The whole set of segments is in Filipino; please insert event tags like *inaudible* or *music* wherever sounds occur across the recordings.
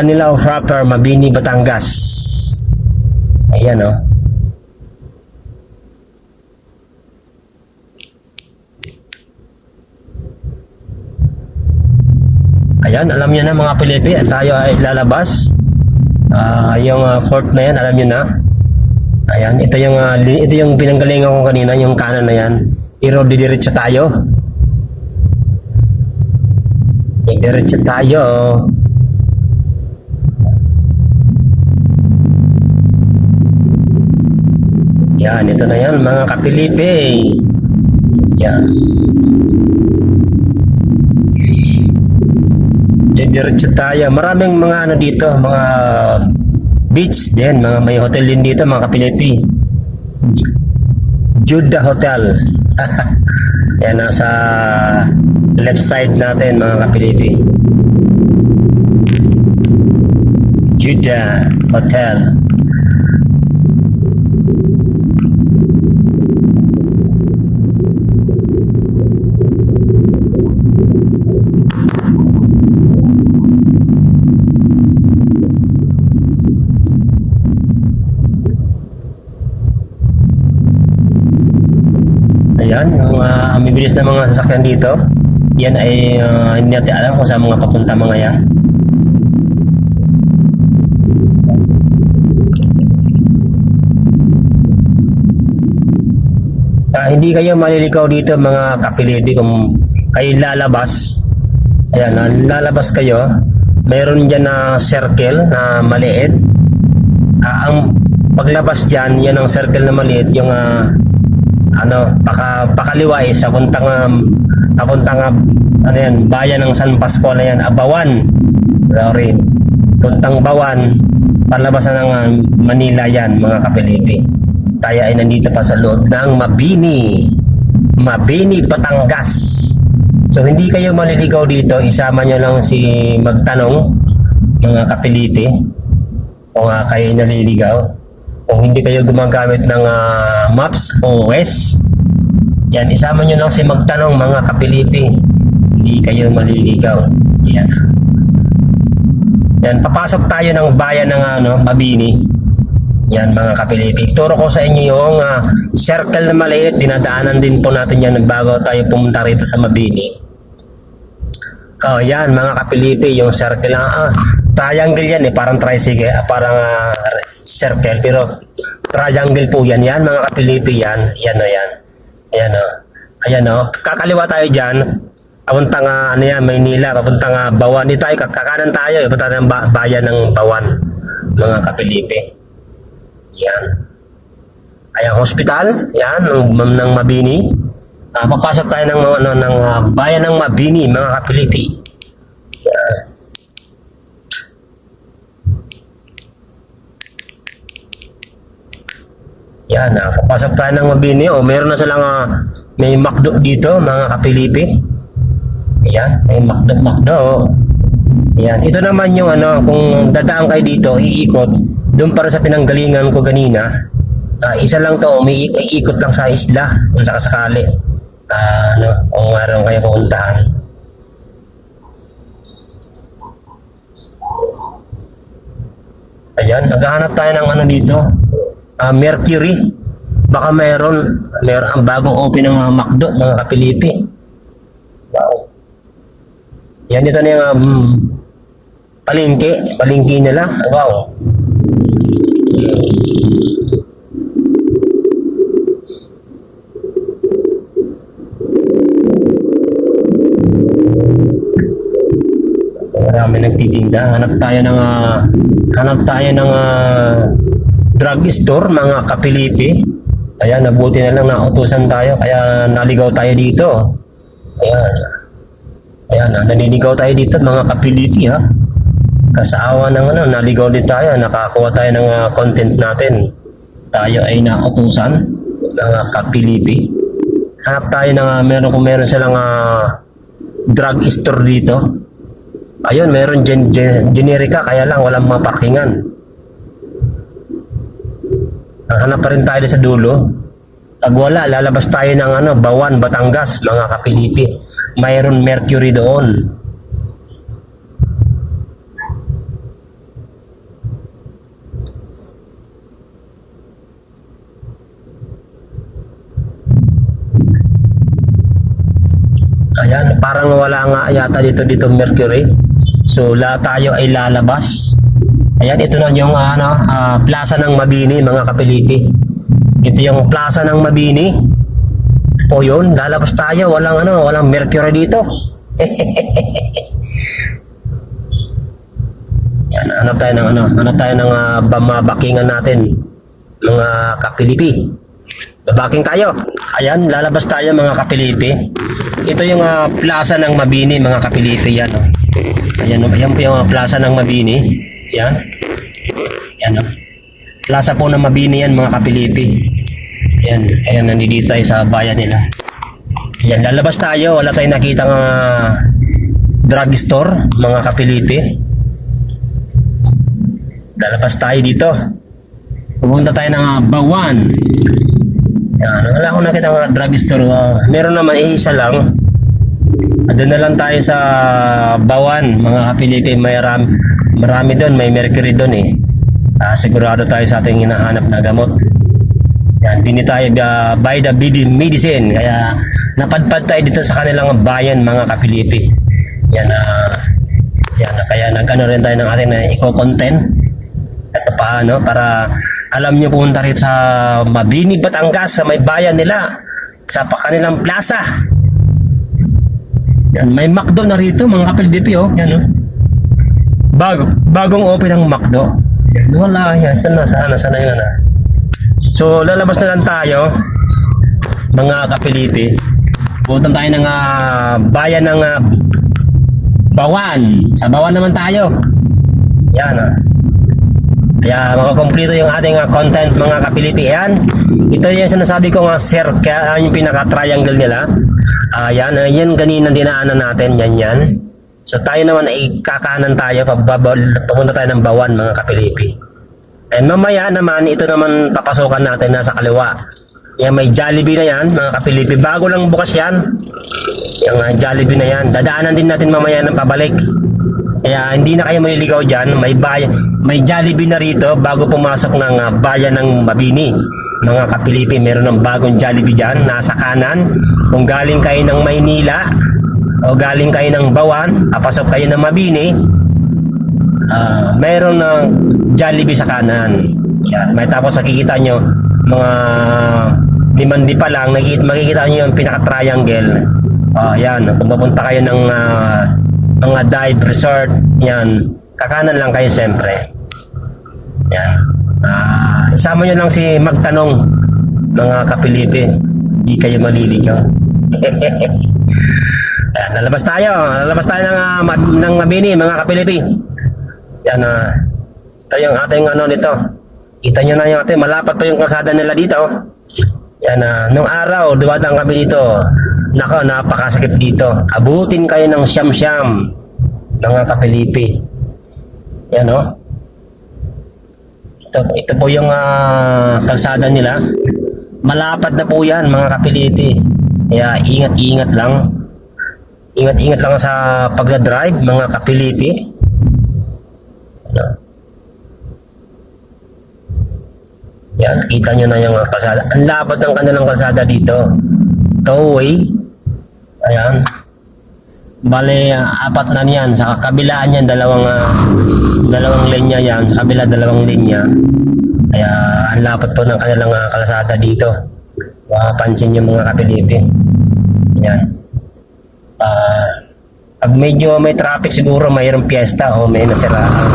Anilaw Proper, Mabini, Batangas. Ayan oh. Ayan, alam niyo na mga Pilipi, tayo ay lalabas. Ah, yung ah, fort na yan, alam niyo na. Ayan, ito yung li- ito yung pinanggalingan ko kanina, yung kanan na yan. Pero didiretso tayo. Didiretso tayo. Yan, ito na yan mga kapilipi. Yan. Didiretso tayo. Maraming mga ano dito, mga beach din, mga may hotel din dito, mga kapilipi. Judah Hotel. *laughs* Yan, nasa left side natin, mga kapilipi. Judah Hotel. Ayan, yung uh, bibilis na mga sasakyan dito. Yan ay ah, hindi natin alam kung saan mga papunta mga yan. Ah, hindi kayo maliligaw dito mga kapilidi kung kayo lalabas. Ayan, ah, lalabas kayo. Meron dyan na circle na maliit. Ah, ang paglabas dyan, yan ang circle na maliit, yung ah, ano, paka, pakaliwais, papuntang, um, papuntang, ano yan, bayan ng San Pascual na yan, Abawan. Sorry. Puntang Bawan, palabas na ng ah, Manila yan, mga kapilipi. Tayo ay nandito pa sa loob ng Mabini. Mabini, Batangas. So, hindi kayo maliligaw dito. Isama nyo lang si magtanong, mga kapilipi, kung uh, kayo naliligaw. Kung hindi kayo gumagamit ng ah, Maps OS, yan, isama nyo lang si magtanong, mga kapilipi. Hindi kayo maliligaw. Yan. Yan, papasok tayo ng bayan ng ano, Mabini. Yan mga kapilipi. Turo ko sa inyo yung ah, circle na maliit. Dinadaanan din po natin yan bago tayo pumunta rito sa Mabini. Oh, yan mga kapilipi, yung circle lang. Ah, triangle yan eh, parang tricycle, ah, parang ah, circle. Pero triangle po yan. Yan mga kapilipi yan. Yan o yan. Ayan o. Ayan o. Kakaliwa tayo dyan. Papuntang nga, ano yan, Maynila. Papuntang nga Bawan. Di tayo, kakanan tayo. eh. Punta ng ba- bayan ng Bawan. Mga kapilipi. Yan. Ayan, hospital. Yan, ng, ng Mabini. Ah, papasok tayo ng, ano, ng ah, bayan ng Mabini, mga kapilipi. Yan. Yan, ah, papasok tayo ng Mabini. O, meron na silang ah, may McDo dito, mga kapilipi. Yan, may McDo, McDo. Yan, ito naman yung ano, kung dadaan kayo dito, iikot, doon para sa pinanggalingan ko ganina, ah, isa lang to, umiikot lang sa isla, kung sakasakali. Ah, ano, kung meron kayo pupuntahan. Ayan, naghahanap tayo ng ano dito, ah, Mercury. Baka meron, meron ang bagong open ng mga McDo, mga kapilipi. Wow. Yan dito na yung um, palengke, palengke nila. Wow. Marami nagtitinda. Hanap tayo ng ah, hanap tayo ng ah, drug store, mga kapilipi. Ayan, nabuti na lang na utusan tayo kaya naligaw tayo dito. Ayan. Ayan, ah, naniligaw tayo dito mga kapilipi ha. Kasaawa ng ano, naligaw din tayo, nakakuha tayo ng ah, content natin. Tayo ay nautusan mga kapilipi. Hanap tayo ng ah, meron kung meron silang ah, drug store dito. Ayun, meron gen, gen, generika kaya lang walang. Ang Hanap pa rin tayo sa dulo. Pag wala, lalabas tayo ng ano, Bawan, Batangas, mga kapilipi. Mayroon Mercury doon. Ayan, parang wala nga yata dito dito Mercury. So la tayo ay lalabas. Ayan, ito na yung ano, ah, plaza ng Mabini, mga kapilipi. Ito yung plaza ng Mabini. Po yun, lalabas tayo. Walang ano, walang Mercury dito. *laughs* Yan, hanap tayo ng ano, hanap tayo ng uh, bamabakingan natin. Mga kapilipi. Babaking tayo. Ayan, lalabas tayo mga kapilipi. Ito yung ah, plaza ng Mabini, mga kapilipi yan. Oh. Ayan, oh, ayan po yung ah, plaza ng Mabini. Yan. Yan oh. Plaza po ng Mabini yan, mga kapilipi. Ayan, ayan, nandito tayo sa bayan nila. Ayan, lalabas tayo. Wala tayong nakita ng drugstore, mga kapilipi. Lalabas tayo dito. Pupunta tayo ng Bawan. Yan, wala akong nakita ng drugstore. Uh, meron naman isa lang. Doon na lang tayo sa Bawan, mga kapilipi. May ram, marami doon, may mercury doon eh. Ah, sigurado tayo sa ating hinahanap na gamot. Yan, bini tayo uh, by the BD medicine. Kaya napadpad tayo dito sa kanilang bayan, mga kapilipi. Yan, ah, yan, kaya nag-ano rin tayo ng ating na eco-content at paano para alam nyo pumunta rin sa Mabini, Batangas sa may bayan nila sa kanilang plaza yan, may McDo na rito mga kapildipi oh yan oh Bago, bagong open ang McDo yan, wala yan sana sana sana yun ah. so lalabas na lang tayo mga kapilipi pupunta tayo ng ah, bayan ng ah, Bawan sa Bawan naman tayo yan ah kaya makakomplito yung ating uh, content mga kapilipi. Ayan, ito yung sinasabi ko nga circle, uh, yung pinaka-triangle nila. Ayan, uh, yan ganina dinaanan natin, yan yan. So tayo naman ay kakanan tayo, papunta tayo ng bawan mga kapilipi. And mamaya naman, ito naman papasukan natin na sa kaliwa. Yan, may Jollibee na yan, mga kapilipi. Bago lang bukas yan. Yung uh, Jollibee na yan. Dadaanan din natin mamaya ng pabalik. Kaya hindi na kayo maliligaw dyan. May, bayan, may Jollibee na rito bago pumasok ng uh, bayan ng Mabini. Mga kapilipi, meron ng bagong Jollibee dyan. Nasa kanan. Kung galing kayo ng Maynila o galing kayo ng Bawan, papasok kayo ng Mabini, ah meron ng Jollibee sa kanan. Yan. May tapos nakikita nyo mga limandi pa lang, nakikita, makikita nyo yung pinaka-triangle. Ah, yan. Kung papunta kayo ng ah, mga dive resort, yan. Kakanan lang kayo siyempre. Yan. Ah, isama nyo lang si magtanong mga kapilipi. Hindi kayo maliligaw. *laughs* Yan, lalabas tayo. Lalabas tayo ng, uh, ng Mabini, mga kapilipi. Yan, ah. ito yung ating ano nito. Kita nyo na yung ating, malapat pa yung kalsada nila dito. Yan, ah. nung araw, dumadang kami dito. Nako, napakasakit dito. Abutin kayo ng siyam-siyam, mga kapilipi. Yan, oh. Ito, ito po yung ah, kalsada nila. Malapad na po yan, mga kapilipi. Kaya ingat-ingat lang. Ingat-ingat lang sa pagdadrive, mga kapilipi. Ano? Yan, kita nyo na yung kalsada. Ang lapad ng kanilang kalsada dito. Tollway. Ayan. Bale, apat na niyan. Sa kabilaan yan, dalawang, ah, dalawang linya yan. Sa kabila, dalawang linya. Kaya, ang lapad po ng kanilang ah, kalsada dito. Makapansin yung mga kapilipi. Yan. Ah, pag medyo may traffic siguro mayroong piyesta o may nasiraan.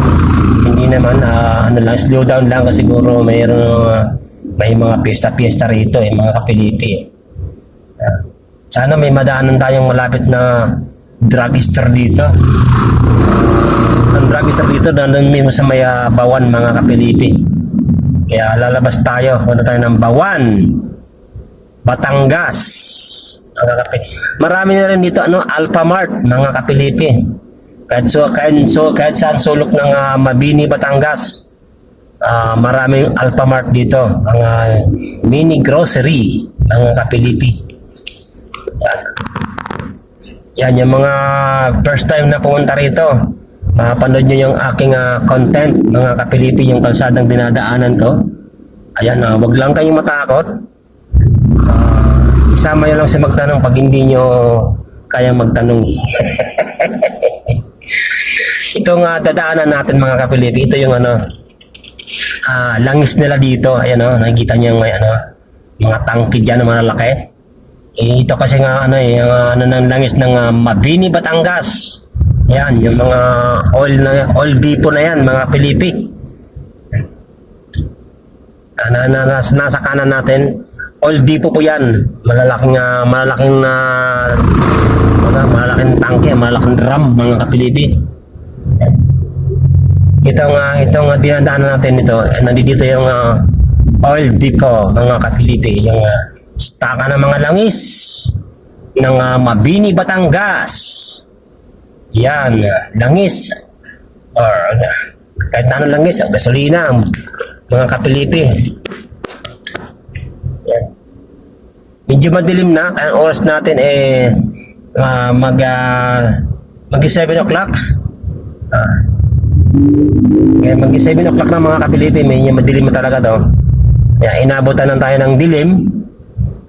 Hindi naman ah, ano lang slow down lang kasi siguro mayroong ah, may mga piyesta-piyesta rito eh mga kapilipi. Ah, sana may madaanan tayong malapit na drugstore dito. Ang drugstore dito nandun mismo sa may ah, Bawan mga kapilipi. Kaya lalabas tayo, punta tayo ng Bawan. Batangas. Mga kape. Marami na rin dito ano Alphamart mga kapilipi. Kahit so kahit so kahit saan sulok ng ah, Mabini Batangas. Ah, maraming Alphamart dito, mga mini grocery mga kapilipi. Yan. Yan yung mga first time na pumunta rito. Mapanood nyo yung aking ah, content, mga kapilipi, yung kalsadang dinadaanan ko. Ayan, uh, wag lang kayong matakot. Isama nyo lang si magtanong pag hindi nyo kaya magtanong. *laughs* ito nga dadaanan natin mga kapilipi. Ito yung ano, ah, langis nila dito. Ayan o, nakikita niyo yung may ano, mga tangki dyan na malalaki. Eh, ito kasi nga ano eh, yung ah, ano ng langis ng ah, Mabini, Batangas. Yan, yung mga oil na oil depot na yan, mga Pilipi. Na, na, nas- nasa kanan natin, oil depot po yan. Malalaking, ah, malalaking na mga malalaking tangke, malalaking drum, mga kapilipi. Ito nga, ito nga dinadaanan natin ito. Eh, Nandito yung ah, oil depot, mga kapilipi. Yung uh, staka ng mga langis ng ah, Mabini, Batangas. Yan, langis. Or ah, kahit na anong langis, gasolina, mga kapilipi. Yan. Medyo madilim na. Ang oras natin eh ah, mag ah, mag 7 o'clock. Ah. Kaya mag 7 o'clock na mga kapilipi, medyo madilim na talaga to. Kaya inabutan lang tayo ng dilim.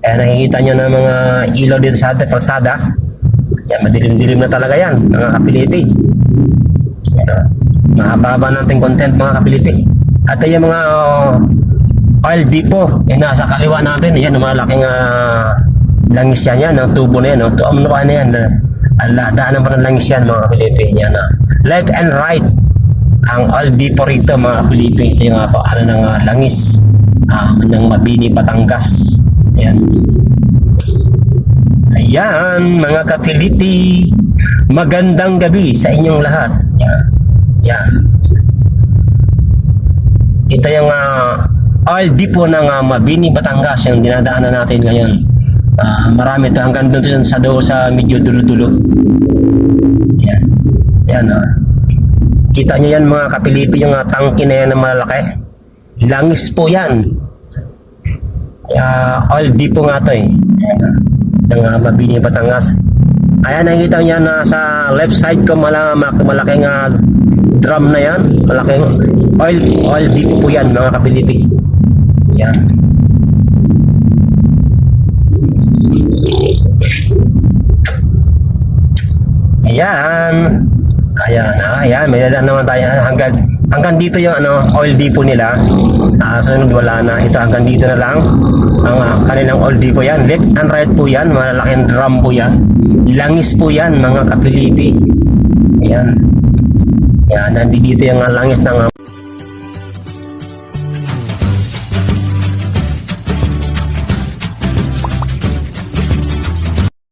Kaya nakikita nyo ng mga ilaw dito sa ating kalsada. Kaya madilim-dilim na talaga yan, mga kapilipi. Mahaba-haba natin content mga kapilipi. At yung mga oh, oil depot, yung nasa kaliwa natin, yan, malaking ah, langis yan yan, ang tubo na yan, no? Tuam na ba na yan? Ala, daanan pa ng langis yan mga kapilipi. Yan, ah. left and right, ang oil depot rito mga kapilipi. Ito yung uh, ano ng ah, langis ah, ng Mabini, Batangas. Yan. Ayan, mga kapilipi. Magandang gabi sa inyong lahat. Yan. Yan. Ito yung uh, oil depot ng ah, Mabini, Batangas yung dinadaanan natin ngayon. Ah, marami ito hanggang doon sa do sa medyo dulo-dulo. Yan. Yan ah. Kita nyo yan mga kapilipi yung uh, tangke na yan na malaki. Langis po yan. Uh, oil depot nga to eh. Ng uh, Mabini, Batangas. Ayan, nakikita niya na sa left side ko mala, ma- malaking ah, drum na yan. Malaking oil, oil depot po yan mga kapilipi. Yan. Ayan. Ayan, ayan, may dadaan naman tayo hanggang hanggang dito yung ano, oil depot nila. Ah, sunod wala na. Ito hanggang dito na lang. Ang ah, kanilang oil depot yan. Left and right po yan. Malalaking drum po yan. Langis po yan, mga kapilipi. Ayan. Ayan, nandito yung ah, langis ng ah,